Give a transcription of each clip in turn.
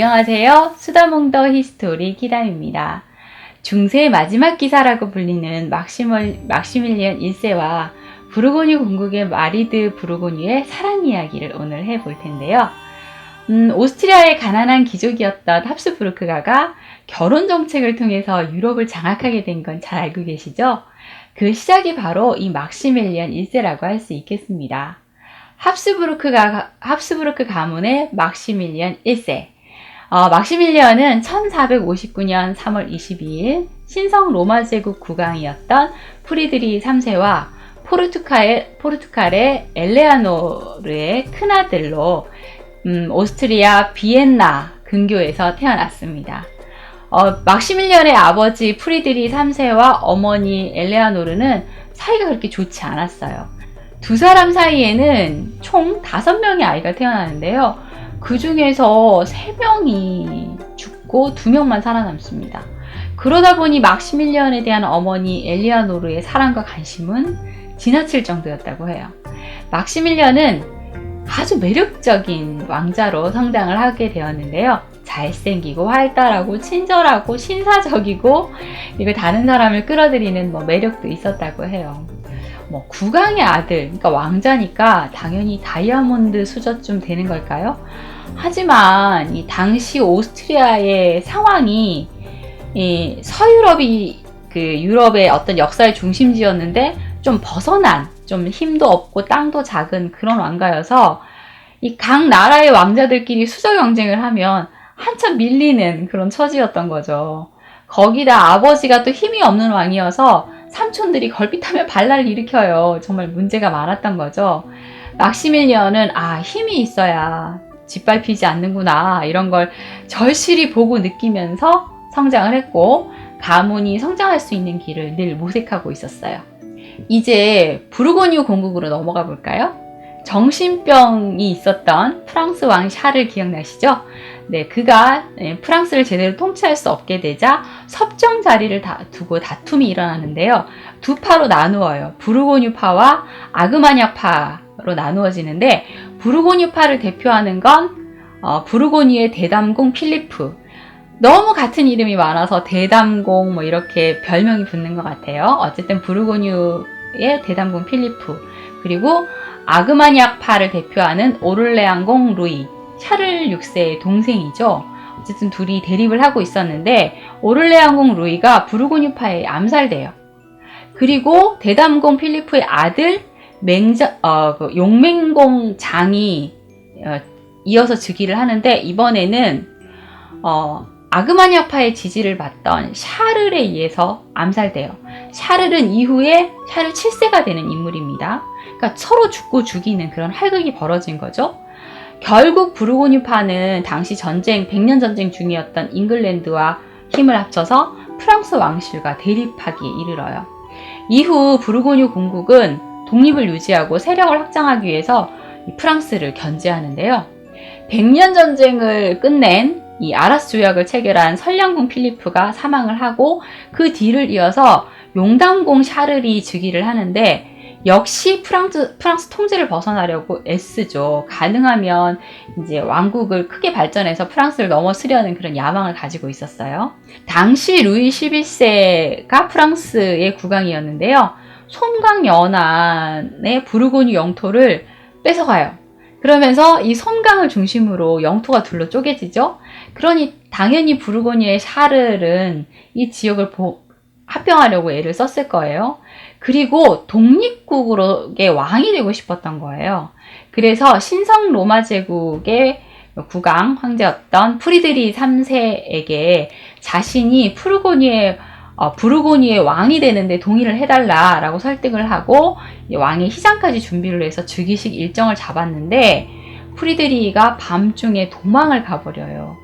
안녕하세요. 수다몽더 히스토리 키담입니다. 중세의 마지막 기사라고 불리는 막시멀, 막시밀리언 1세와 부르고뉴 공국의 마리드 부르고뉴의 사랑 이야기를 오늘 해볼 텐데요. 음, 오스트리아의 가난한 귀족이었던 합스부르크가가 결혼 정책을 통해서 유럽을 장악하게 된 건 잘 알고 계시죠? 그 시작이 바로 이 막시밀리언 1세라고 할 수 있겠습니다. 합스부르크가, 합스부르크 가문의 막시밀리언 1세. 어, 막시밀리언은 1459년 3월 22일 신성 로마 제국 국왕이었던 프리드리 3세와 포르투갈의, 포르투갈의 엘레아노르의 큰아들로 음, 오스트리아 비엔나 근교에서 태어났습니다. 어, 막시밀리언의 아버지 프리드리 3세와 어머니 엘레아노르는 사이가 그렇게 좋지 않았어요. 두 사람 사이에는 총 다섯 명의 아이가 태어나는데요. 그 중에서 세 명이 죽고 두 명만 살아남습니다. 그러다 보니 막시밀리언에 대한 어머니 엘리아노르의 사랑과 관심은 지나칠 정도였다고 해요. 막시밀리언은 아주 매력적인 왕자로 성장을 하게 되었는데요. 잘생기고 활달하고 친절하고 신사적이고 이거 다른 사람을 끌어들이는 뭐 매력도 있었다고 해요. 뭐 국왕의 아들, 그러니까 왕자니까 당연히 다이아몬드 수저쯤 되는 걸까요? 하지만 이 당시 오스트리아의 상황이 이 서유럽이 그 유럽의 어떤 역사의 중심지였는데 좀 벗어난 좀 힘도 없고 땅도 작은 그런 왕가여서 이 각 나라의 왕자들끼리 수저 경쟁을 하면 한참 밀리는 그런 처지였던 거죠. 거기다 아버지가 또 힘이 없는 왕이어서 삼촌들이 걸핏하면 반란을 일으켜요. 정말 문제가 많았던 거죠. 막시밀리언은 아 힘이 있어야 짓밟히지 않는구나 이런 걸 절실히 보고 느끼면서 성장을 했고 가문이 성장할 수 있는 길을 늘 모색하고 있었어요. 이제 부르고뉴 공국으로 넘어가 볼까요? 정신병이 있었던 프랑스 왕 샤를 기억나시죠? 네, 그가 네, 프랑스를 제대로 통치할 수 없게 되자 섭정 자리를 다 두고 다툼이 일어나는데요. 두 파로 나누어요. 부르고뉴파와 아그마냐파 로 나누어지는데 부르고뉴파를 대표하는 건 어, 부르고뉴의 대담공 필리프. 너무 같은 이름이 많아서 대담공 뭐 이렇게 별명이 붙는 것 같아요. 어쨌든 부르고뉴의 대담공 필리프. 그리고 아그마니악파를 대표하는 오를레앙공 루이. 샤를 6세의 동생이죠. 어쨌든 둘이 대립을 하고 있었는데 오를레앙공 루이가 부르고뉴파에 암살돼요. 그리고 대담공 필리프의 아들 맹자, 어, 그 용맹공 장이 어, 이어서 즉위를 하는데 이번에는 어, 아그마니아파의 지지를 받던 샤를에 의해서 암살돼요. 샤를은 이후에 샤를 7세가 되는 인물입니다. 그러니까 서로 죽고 죽이는 그런 활극이 벌어진 거죠. 결국 부르고뉴파는 당시 전쟁, 100년 전쟁 중이었던 잉글랜드와 힘을 합쳐서 프랑스 왕실과 대립하기에 이르러요. 이후 부르고뉴 공국은 독립을 유지하고 세력을 확장하기 위해서 프랑스를 견제하는데요. 100년 전쟁을 끝낸 이 아라스 조약을 체결한 선량공 필리프가 사망을 하고 그 뒤를 이어서 용담공 샤를이 즉위를 하는데 역시 프랑스, 프랑스 통제를 벗어나려고 애쓰죠. 가능하면 이제 왕국을 크게 발전해서 프랑스를 넘어서려는 그런 야망을 가지고 있었어요. 당시 루이 11세가 프랑스의 국왕이었는데요. 솜강 연안의 부르고뉴 영토를 뺏어가요. 그러면서 이 솜강을 중심으로 영토가 둘로 쪼개지죠. 그러니 당연히 부르고뉴의 샤를은 이 지역을 보, 합병하려고 애를 썼을 거예요. 그리고 독립국으로의 왕이 되고 싶었던 거예요. 그래서 신성 로마 제국의 국왕 황제였던 프리드리 3세에게 자신이 푸르고니의 어, 부르고니의 왕이 되는데 동의를 해달라라고 설득을 하고 왕의 희장까지 준비를 해서 즉위식 일정을 잡았는데 프리드리가 밤중에 도망을 가버려요.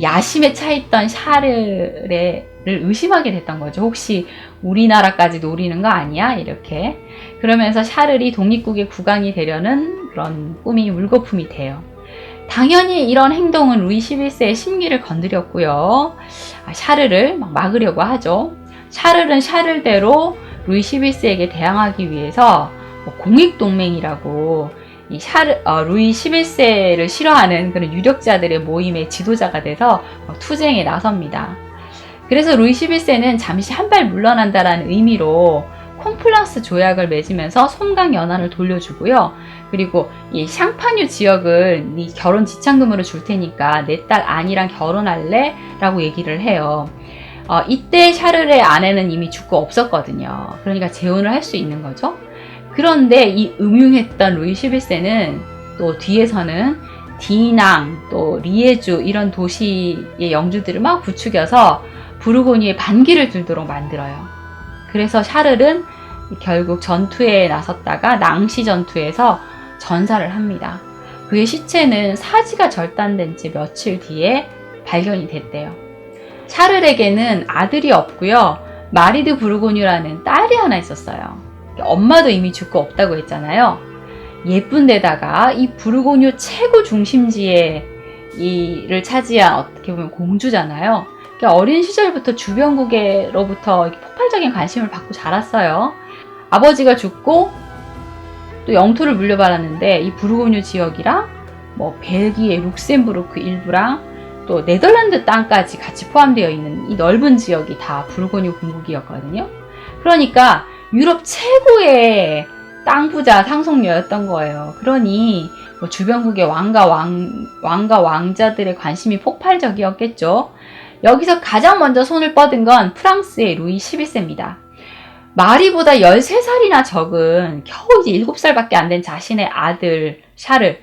야심에 차있던 샤르를 의심하게 됐던 거죠. 혹시 우리나라까지 노리는 거 아니야? 이렇게. 그러면서 샤를이 독립국의 국왕이 되려는 그런 꿈이 물거품이 돼요. 당연히 이런 행동은 루이 11세의 심기를 건드렸고요. 아, 샤르를 막 막으려고 하죠. 샤르는 샤를대로 루이 11세에게 대항하기 위해서 뭐 공익동맹이라고 이 샤르, 어, 루이 11세를 싫어하는 그런 유력자들의 모임의 지도자가 돼서 어, 투쟁에 나섭니다. 그래서 루이 11세는 잠시 한 발 물러난다라는 의미로 콤플랑스 조약을 맺으면서 솜강 연안을 돌려주고요. 그리고 이 샹파뉴 지역을 네 결혼 지참금으로 줄 테니까 내딸 안이랑 결혼할래? 라고 얘기를 해요. 어, 이때 샤를의 아내는 이미 죽고 없었거든요. 그러니까 재혼을 할 수 있는 거죠. 그런데 이 음흉했던 루이 11세는 또 뒤에서는 디낭, 또 리에주 이런 도시의 영주들을 막 부추겨서 부르고니에 반기를 들도록 만들어요. 그래서 샤를은 결국 전투에 나섰다가 낭시 전투에서 전사를 합니다. 그의 시체는 사지가 절단된 지 며칠 뒤에 발견이 됐대요. 샤를에게는 아들이 없고요. 마리드 부르고뉴라는 딸이 하나 있었어요. 엄마도 이미 죽고 없다고 했잖아요. 예쁜 데다가 이 부르고뉴 최고 중심지에 이를 차지한 어떻게 보면 공주잖아요. 그러니까 어린 시절부터 주변국에로부터 폭발적인 관심을 받고 자랐어요. 아버지가 죽고 또 영토를 물려받았는데 이 부르고뉴 지역이랑 뭐 벨기에, 룩셈부르크 일부랑 또 네덜란드 땅까지 같이 포함되어 있는 이 넓은 지역이 다 부르고뉴 공국이었거든요. 그러니까 유럽 최고의 땅 부자 상속녀였던 거예요. 그러니 뭐 주변국의 왕과 왕 왕과 왕자들의 관심이 폭발적이었겠죠. 여기서 가장 먼저 손을 뻗은 건 프랑스의 루이 11세입니다. 마리보다 13살이나 적은 겨우 이제 7살밖에 안 된 자신의 아들 샤를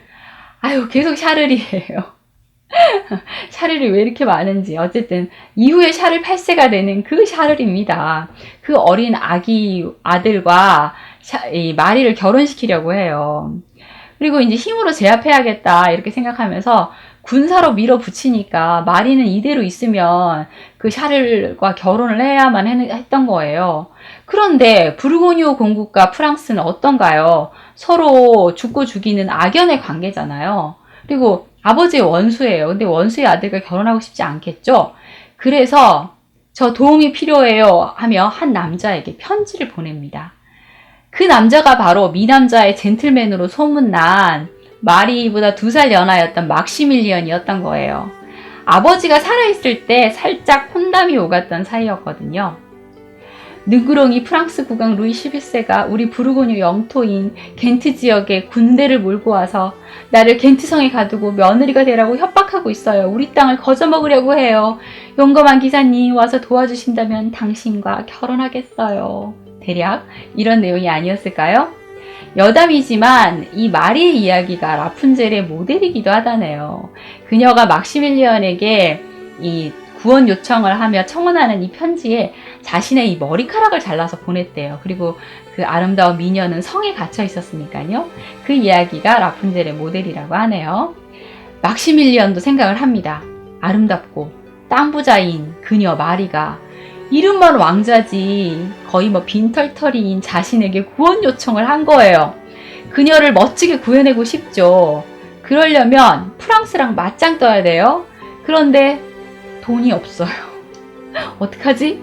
아유 계속 샤를이에요. 샤를이 왜 이렇게 많은지 어쨌든 이후에 샤를 8세가 되는 그 샤를입니다. 그 어린 아기 아들과 샤, 이 마리를 결혼시키려고 해요. 그리고 이제 힘으로 제압해야겠다 이렇게 생각하면서 군사로 밀어붙이니까 마리는 이대로 있으면 그 샤를과 결혼을 해야만 했던 거예요. 그런데 부르고뉴 공국과 프랑스는 어떤가요? 서로 죽고 죽이는 악연의 관계잖아요. 그리고 아버지의 원수예요. 근데 원수의 아들과 결혼하고 싶지 않겠죠? 그래서 저 도움이 필요해요 하며 한 남자에게 편지를 보냅니다. 그 남자가 바로 미남자의 젠틀맨으로 소문난 마리보다 두 살 연하였던 막시밀리언이었던 거예요. 아버지가 살아있을 때 살짝 혼담이 오갔던 사이였거든요. 느그렁이 프랑스 국왕 루이 11세가 우리 부르고뉴 영토인 겐트 지역에 군대를 몰고 와서 나를 겐트성에 가두고 며느리가 되라고 협박하고 있어요. 우리 땅을 거저먹으려고 해요. 용감한 기사님 와서 도와주신다면 당신과 결혼하겠어요. 대략 이런 내용이 아니었을까요? 여담이지만 이 마리의 이야기가 라푼젤의 모델이기도 하다네요. 그녀가 막시밀리언에게 이 구원 요청을 하며 청원하는 이 편지에 자신의 이 머리카락을 잘라서 보냈대요. 그리고 그 아름다운 미녀는 성에 갇혀 있었으니까요. 그 이야기가 라푼젤의 모델이라고 하네요. 막시밀리언도 생각을 합니다. 아름답고 땅부자인 그녀 마리가 이름만 왕자지 거의 뭐 빈털터리인 자신에게 구원 요청을 한 거예요. 그녀를 멋지게 구해내고 싶죠. 그러려면 프랑스랑 맞짱 떠야 돼요. 그런데 돈이 없어요. 어떡하지?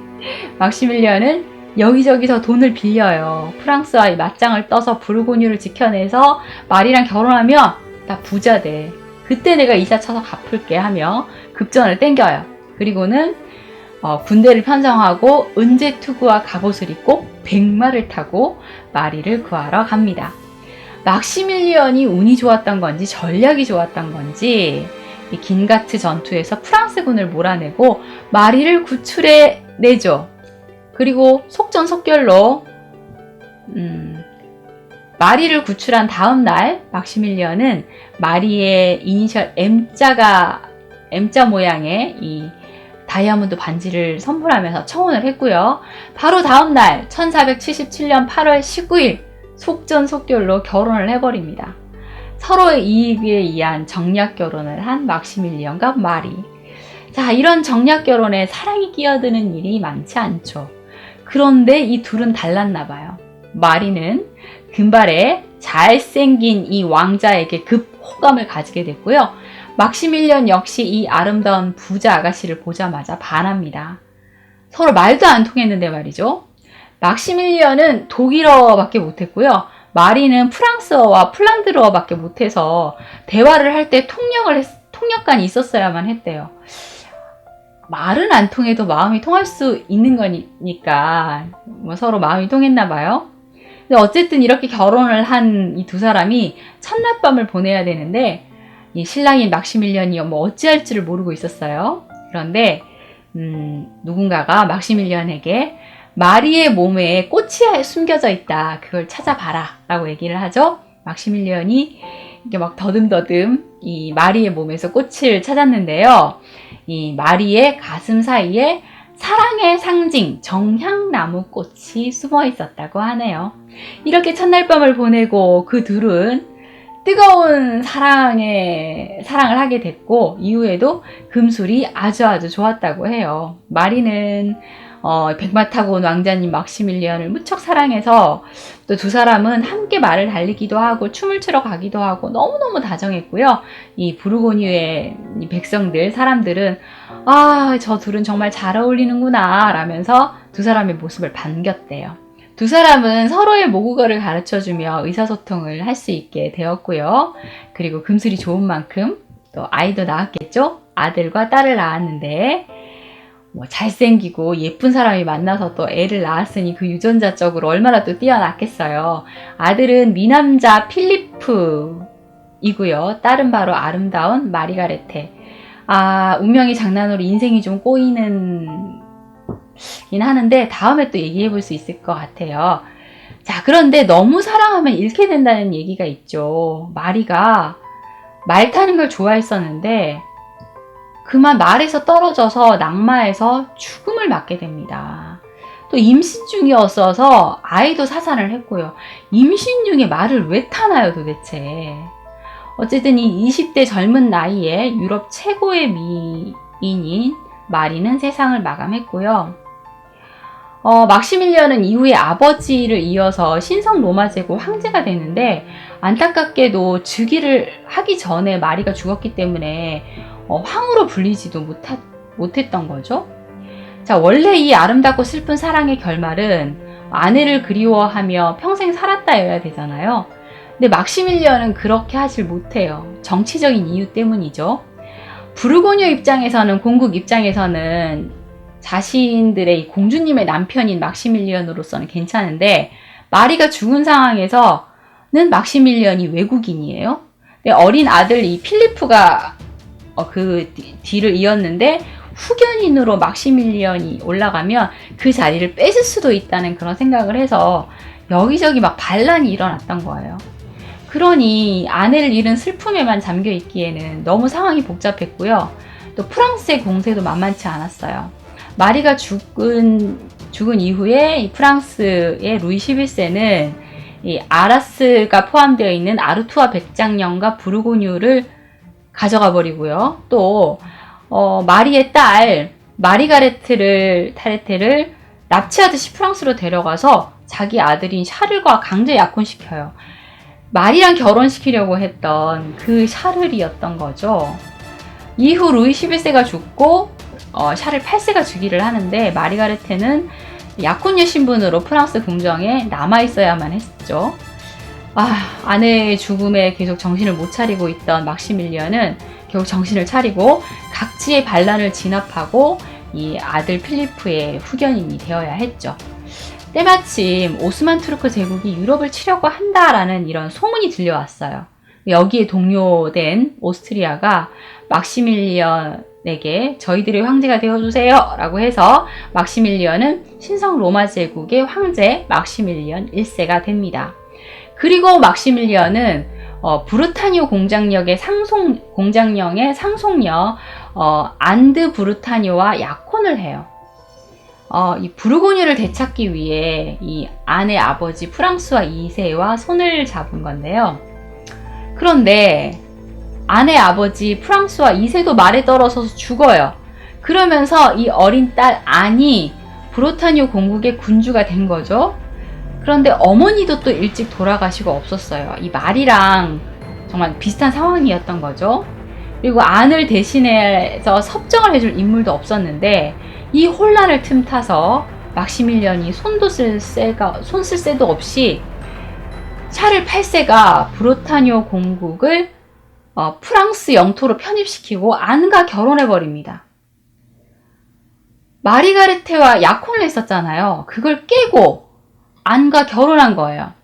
막시밀리언은 여기저기서 돈을 빌려요. 프랑스와의 맞짱을 떠서 부르고뉴를 지켜내서 말이랑 결혼하면 나 부자 돼. 그때 내가 이자 쳐서 갚을게 하며 급전을 땡겨요. 그리고는 어, 군대를 편성하고 은제 투구와 갑옷을 입고 백마를 타고 마리를 구하러 갑니다. 막시밀리언이 운이 좋았던 건지 전략이 좋았던 건지 이 긴가트 전투에서 프랑스군을 몰아내고 마리를 구출해 내죠. 그리고 속전속결로 음, 마리를 구출한 다음 날 막시밀리언은 마리의 이니셜 M자가 M자 모양의 이 다이아몬드 반지를 선물하면서 청혼을 했고요. 바로 다음 날 1477년 8월 19일 속전속결로 결혼을 해버립니다. 서로의 이익에 의한 정략 결혼을 한 막시밀리언과 마리. 자, 이런 정략 결혼에 사랑이 끼어드는 일이 많지 않죠. 그런데 이 둘은 달랐나 봐요. 마리는 금발에 잘생긴 이 왕자에게 급 호감을 가지게 됐고요. 막시밀리언 역시 이 아름다운 부자 아가씨를 보자마자 반합니다. 서로 말도 안 통했는데 말이죠. 막시밀리언은 독일어밖에 못했고요. 마리는 프랑스어와 플란드르어밖에 못해서 대화를 할 때 통역을 했, 통역관이 있었어야만 했대요. 말은 안 통해도 마음이 통할 수 있는 거니까 뭐 서로 마음이 통했나 봐요. 근데 어쨌든 이렇게 결혼을 한 이 두 사람이 첫날 밤을 보내야 되는데 이 신랑인 막시밀리언이 뭐 어찌할지를 모르고 있었어요. 그런데 음, 누군가가 막시밀리언에게 마리의 몸에 꽃이 숨겨져 있다. 그걸 찾아봐라. 라고 얘기를 하죠. 막시밀리언이 이렇게 막 더듬더듬 이 마리의 몸에서 꽃을 찾았는데요. 이 마리의 가슴 사이에 사랑의 상징 정향나무 꽃이 숨어 있었다고 하네요. 이렇게 첫날 밤을 보내고 그 둘은 뜨거운 사랑에 사랑을 하게 됐고 이후에도 금술이 아주 아주 좋았다고 해요. 마리는 어, 백마 타고 온 왕자님 막시밀리언을 무척 사랑해서 또 두 사람은 함께 말을 달리기도 하고 춤을 추러 가기도 하고 너무너무 다정했고요. 이 부르고뉴의 이 백성들, 사람들은 아, 저 둘은 정말 잘 어울리는구나 라면서 두 사람의 모습을 반겼대요. 두 사람은 서로의 모국어를 가르쳐 주며 의사소통을 할 수 있게 되었고요. 그리고 금슬이 좋은 만큼 또 아이도 낳았겠죠? 아들과 딸을 낳았는데 뭐 잘생기고 예쁜 사람이 만나서 또 애를 낳았으니 그 유전자적으로 얼마나 또 뛰어났겠어요. 아들은 미남자 필리프이고요. 딸은 바로 아름다운 마리가레테. 아, 운명의 장난으로 인생이 좀 꼬이는 긴 하는데 다음에 또 얘기해 볼 수 있을 것 같아요. 자, 그런데 너무 사랑하면 잃게 된다는 얘기가 있죠. 마리가 말 타는 걸 좋아했었는데 그만 말에서 떨어져서 낙마해서 죽음을 맞게 됩니다. 또 임신 중이었어서 아이도 사산을 했고요. 임신 중에 말을 왜 타나요 도대체. 어쨌든 이 20대 젊은 나이에 유럽 최고의 미인인 마리는 세상을 마감했고요. 어, 막시밀리언은 이후에 아버지를 이어서 신성 로마 제국 황제가 되는데 안타깝게도 즉위를 하기 전에 마리가 죽었기 때문에 어, 황으로 불리지도 못하, 못했던 거죠. 자, 원래 이 아름답고 슬픈 사랑의 결말은 아내를 그리워하며 평생 살았다여야 되잖아요. 근데 막시밀리언은 그렇게 하질 못해요. 정치적인 이유 때문이죠. 부르고뉴 입장에서는 공국 입장에서는 자신들의 공주님의 남편인 막시밀리언으로서는 괜찮은데 마리가 죽은 상황에서는 막시밀리언이 외국인이에요. 어린 아들 이 필리프가 어, 그 뒤를 이었는데 후견인으로 막시밀리언이 올라가면 그 자리를 뺏을 수도 있다는 그런 생각을 해서 여기저기 막 반란이 일어났던 거예요. 그러니 아내를 잃은 슬픔에만 잠겨 있기에는 너무 상황이 복잡했고요. 또 프랑스의 공세도 만만치 않았어요. 마리가 죽은 죽은 이후에 이 프랑스의 루이 11세는 이 아라스가 포함되어 있는 아르투아 백장령과 부르고뉴를 가져가 버리고요. 또 어, 마리의 딸 마리가레트를 타레테를 납치하듯이 프랑스로 데려가서 자기 아들인 샤를과 강제 약혼시켜요. 말이랑 결혼시키려고 했던 그 샤를이었던 거죠. 이후 루이 11세가 죽고 어, 샤를 8세가 즉위를 하는데 마리가레테는 약혼녀 신분으로 프랑스 궁정에 남아 있어야만 했죠. 아, 아내의 죽음에 계속 정신을 못 차리고 있던 막시밀리언은 결국 정신을 차리고 각지의 반란을 진압하고 이 아들 필리프의 후견인이 되어야 했죠. 때마침 오스만 투르크 제국이 유럽을 치려고 한다라는 이런 소문이 들려왔어요. 여기에 동료된 오스트리아가 막시밀리언에게 저희들의 황제가 되어주세요 라고 해서 막시밀리언은 신성 로마 제국의 황제 막시밀리언 1세가 됩니다. 그리고 막시밀리언은 어, 브루타니오 공장역의 상송 공장령의 상속녀 어, 안드 브루타니오와 약혼을 해요. 어, 이 부르고뉴를 되찾기 위해 이 아내 아버지 프랑스와 2세와 손을 잡은 건데요. 그런데 아내 아버지 프랑스와 2세도 말에 떨어져서 죽어요. 그러면서 이 어린 딸 안이 브로타니오 공국의 군주가 된 거죠. 그런데 어머니도 또 일찍 돌아가시고 없었어요. 이 말이랑 정말 비슷한 상황이었던 거죠. 그리고 안을 대신해서 섭정을 해줄 인물도 없었는데 이 혼란을 틈타서 막시밀리언이 손도 쓸 새가 손쓸 새도 없이 샤를 8세가 브로타뉴 공국을 어, 프랑스 영토로 편입시키고 안과 결혼해 버립니다. 마리가르테와 약혼을 했었잖아요. 그걸 깨고 안과 결혼한 거예요.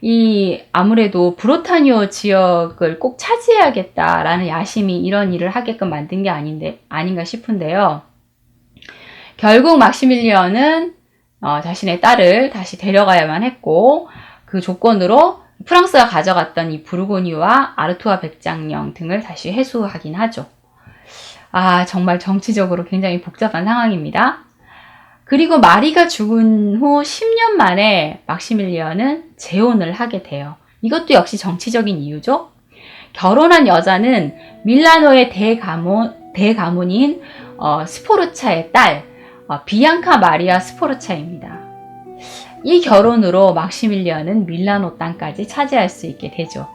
이 아무래도 브로타뉴 지역을 꼭 차지해야겠다라는 야심이 이런 일을 하게끔 만든 게 아닌데 아닌가 싶은데요. 결국 막시밀리언은 어, 자신의 딸을 다시 데려가야만 했고 그 조건으로 프랑스가 가져갔던 이 부르고니와 아르투아 백장령 등을 다시 회수하긴 하죠. 아, 정말 정치적으로 굉장히 복잡한 상황입니다. 그리고 마리가 죽은 후 10년 만에 막시밀리언은 재혼을 하게 돼요. 이것도 역시 정치적인 이유죠. 결혼한 여자는 밀라노의 대가문, 대가문인 어, 스포르차의 딸, 어, 비앙카 마리아 스포르차입니다. 이 결혼으로 막시밀리언은 밀라노 땅까지 차지할 수 있게 되죠.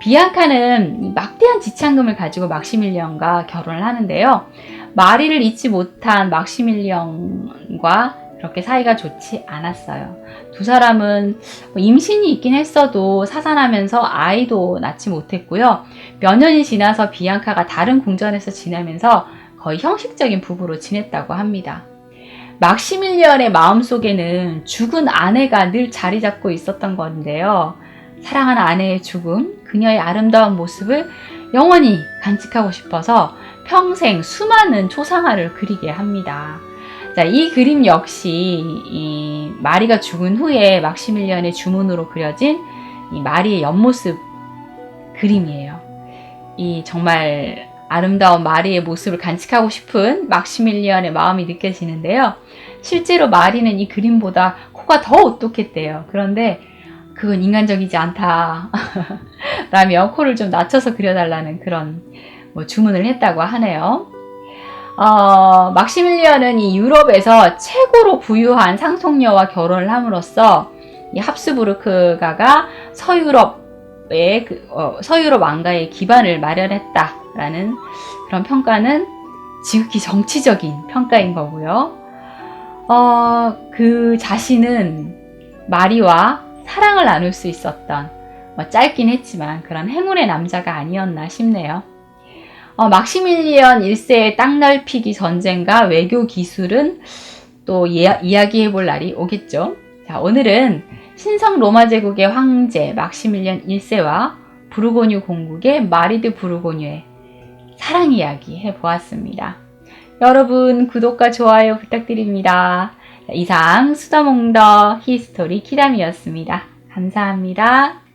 비앙카는 막대한 지창금을 가지고 막시밀리언과 결혼을 하는데요. 마리를 잊지 못한 막시밀리언과 그렇게 사이가 좋지 않았어요. 두 사람은 뭐 임신이 있긴 했어도 사산하면서 아이도 낳지 못했고요. 몇 년이 지나서 비앙카가 다른 궁전에서 지내면서 거의 형식적인 부부로 지냈다고 합니다. 막시밀리언의 마음속에는 죽은 아내가 늘 자리 잡고 있었던 건데요. 사랑하는 아내의 죽음, 그녀의 아름다운 모습을 영원히 간직하고 싶어서 평생 수많은 초상화를 그리게 합니다. 자, 이 그림 역시 이 마리가 죽은 후에 막시밀리언의 주문으로 그려진 이 마리의 옆모습 그림이에요. 이 정말 아름다운 마리의 모습을 간직하고 싶은 막시밀리언의 마음이 느껴지는데요. 실제로 마리는 이 그림보다 코가 더 오똑했대요. 그런데 그건 인간적이지 않다. 라며 코를 좀 낮춰서 그려달라는 그런 뭐 주문을 했다고 하네요. 어, 막시밀리언은 이 유럽에서 최고로 부유한 상속녀와 결혼을 함으로써 이 합스부르크가가 서유럽의 그, 어, 서유럽 왕가의 기반을 마련했다라는 그런 평가는 지극히 정치적인 평가인 거고요. 어, 그 자신은 마리와 사랑을 나눌 수 있었던 뭐 짧긴 했지만 그런 행운의 남자가 아니었나 싶네요. 어, 막시밀리언 1세의 땅 넓히기 전쟁과 외교 기술은 또 예, 이야기해 볼 날이 오겠죠. 자, 오늘은 신성 로마 제국의 황제 막시밀리언 1세와 부르고뉴 공국의 마리드 부르고뉴의 사랑 이야기 해 보았습니다. 여러분 구독과 좋아요 부탁드립니다. 이상 수다몽더 히스토리 키담이었습니다. 감사합니다.